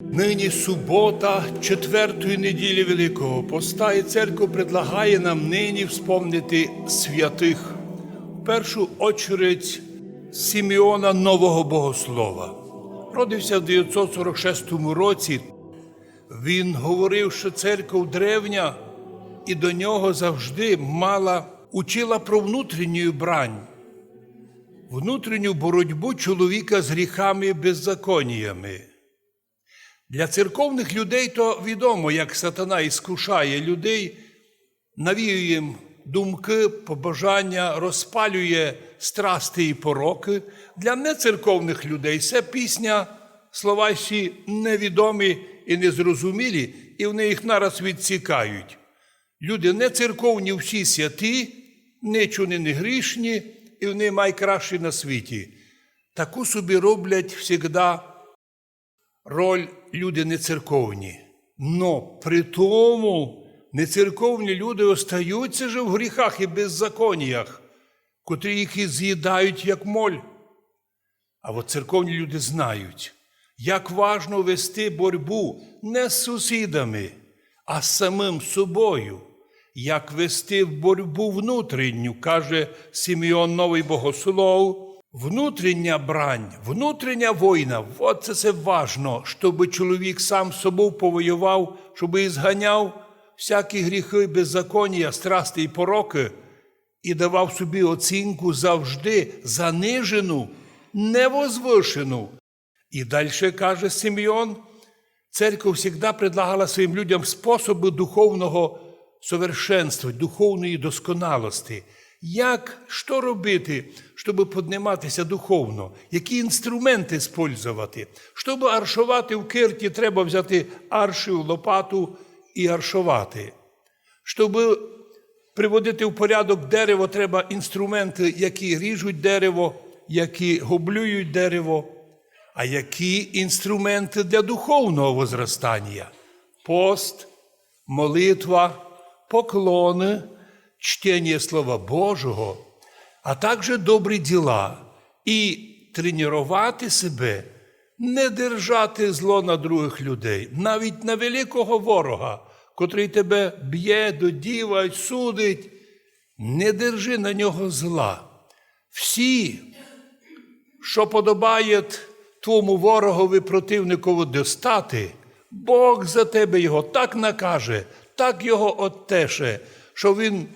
Нині субота, четвертої неділі Великого Поста, і церква предлагає нам нині вспомнити святих. В першу очередь Сімеона Нового Богослова. Родився в 946 році. Він говорив, що церква древня і до нього завжди мала учила про внутрішню брань, внутрішню боротьбу чоловіка з гріхами і беззаконіями. Для церковних людей то відомо, як сатана іскушає людей, навіює їм думки, побажання, розпалює страсти і пороки. Для нецерковних людей це пісня, слова всі невідомі і незрозумілі, і вони їх нараз відсікають. Люди нецерковні всі святі, нічого не грішні, і вони найкращі на світі. Таку собі роблять завжди роль люди нецерковні. Но при тому нецерковні люди остаються же в гріхах і беззаконіях, котрі їх і з'їдають як моль. А от церковні люди знають, як важно вести боротьбу не з сусідами, а з самим собою, як вести боротьбу внутрішню, каже Сімеон Новий Богослов. Внутрішня брань, внутрішня війна, от це, важно, щоб чоловік сам собою повоював, щоб і зганяв всякі гріхи, беззаконня, страсти і пороки, і давав собі оцінку завжди занижену, невозвишену. І далі каже Симеон, церква завжди предлагала своїм людям способи духовного совершенства, духовної досконалості. Як що робити, щоб підніматися духовно? Які інструменти спользувати? Щоб аршувати в кирті, треба взяти аршив, лопату і аршувати. Щоб приводити в порядок дерево, треба інструменти, які ріжуть дерево, які гоблюють дерево. А які інструменти для духовного возростання? Пост, молитва, поклони чтение Слова Божого, а також добрі діла, і тренувати себе, не держати зло на других людей, навіть на великого ворога, котрий тебе б'є, додіває, судить, не держи на нього зла. Всі, що подобає твому ворогові противникові достати, Бог за тебе його так накаже, так його оттеше, що він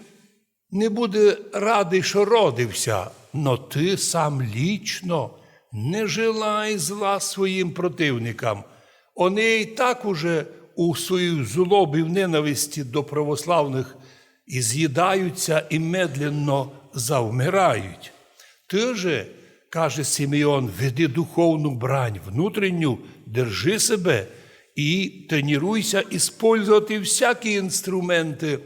не буде радий, що родився, но ти сам лічно не желай зла своїм противникам. Вони і так уже у своїй злобі в ненависті до православних і з'їдаються і медленно завмирають. Ти же, каже Симеон, веди духовну брань, внутрішню, держи себе і тренуйся использувати всякі інструменти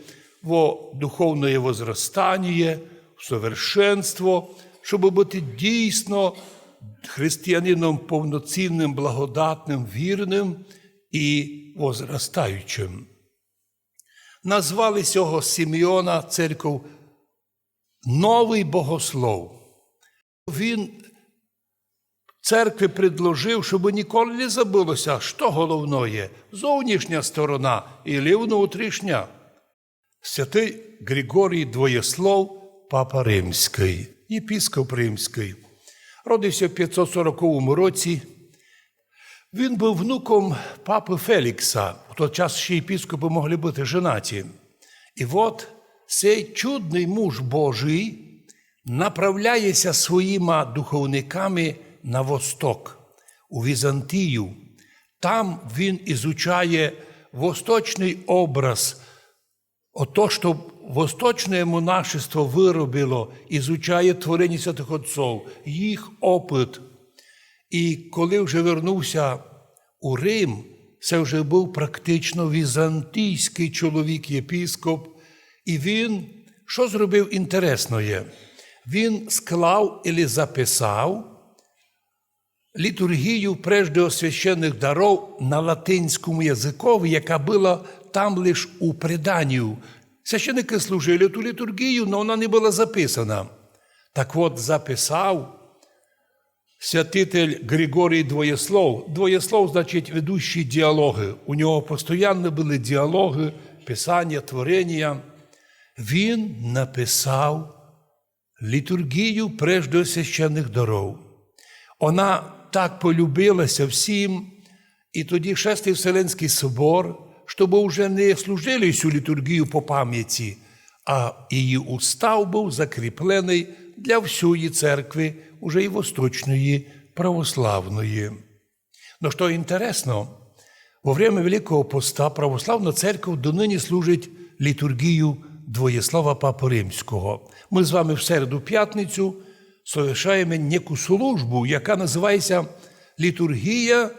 во духовне возростання, в совершенство, щоб бути дійсно християнином повноцінним, благодатним, вірним і возростаючим. Назвали цього Симеона церков Новий Богослов. Він церкві предложив, щоб ніколи не забулося, що головне зовнішня сторона і внутрішня. Святий Григорій Двоєслов, Папа Римський, єпіскоп Римський. Родився в 540 році. Він був внуком папи Фелікса. В той час ще єпіскопи могли бути женаті. І от цей чудний муж Божий направляється своїми духовниками на восток, у Візантію. Там він ізучає восточний образ Ото, що восточне монашество виробило, ізучає творення святих отців, їх опит. І коли вже вернувся у Рим, це вже був практично візантійський чоловік-єпіскоп, і він що зробив інтересне? Він склав і записав літургію прежде священних даров на латинському язикові, яка була там лише у преданню. Священники служили ту літургію, але вона не була записана. Так от записав Святитель Григорій Двоєслов. Двоєслов значить ведущі діалоги. У нього постійно були діалоги, писання, творення. Він написав літургію преждосвященних даров. Вона так полюбилася всім, і тоді Шестий Вселенський собор, щоб вже не служили цю літургію по пам'яті, а її устав був закріплений для всієї церкви, уже і восточної православної. Ну, що інтересно, во время Великого Поста православна церква донині служить літургію Двоєслава Папи Римського. Ми з вами в середу п'ятницю совершаємо неку службу, яка називається літургія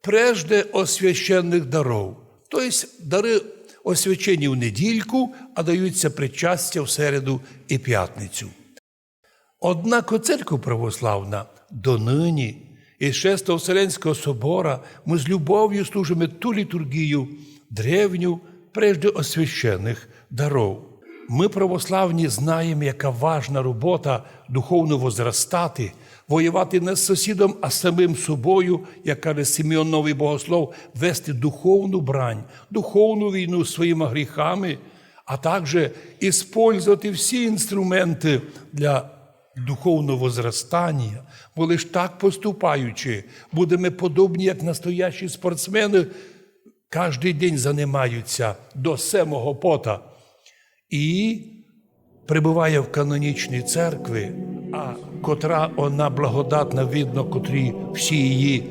прежде освященних даров. Тобто дари освячені в недільку, а даються причастя в середу і п'ятницю. Однак церква православна донині із Шестого Вселенського собора ми з любов'ю служимо ту літургію древню, прежде освящених даров. Ми, православні, знаємо, яка важна робота духовно возростати, воювати не з сусідом, а з самим собою, як каже Симеон Новий Богослов, вести духовну брань, духовну війну своїми гріхами, а також іспользувати всі інструменти для духовного возростання, бо лиш так поступаючи, будемо подобні, як настоящі спортсмени, кожен день займаються до семого пота і прибуває в канонічній церкві, а котра вона благодатна видно, котрі всі її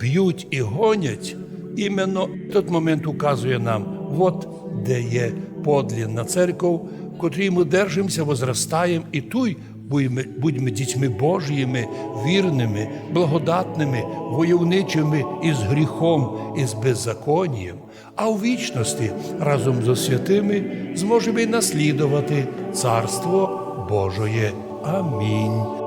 б'ють і гонять, іменно той момент указує нам, от де є подлінна церков, в котрій ми держимося, возростаємо, і туй будьмо, будьмо дітьми Божіми, вірними, благодатними, войовничими із гріхом, і з беззаконням, а у вічності разом зі святими зможемо й наслідувати Царство Божоє. Амінь.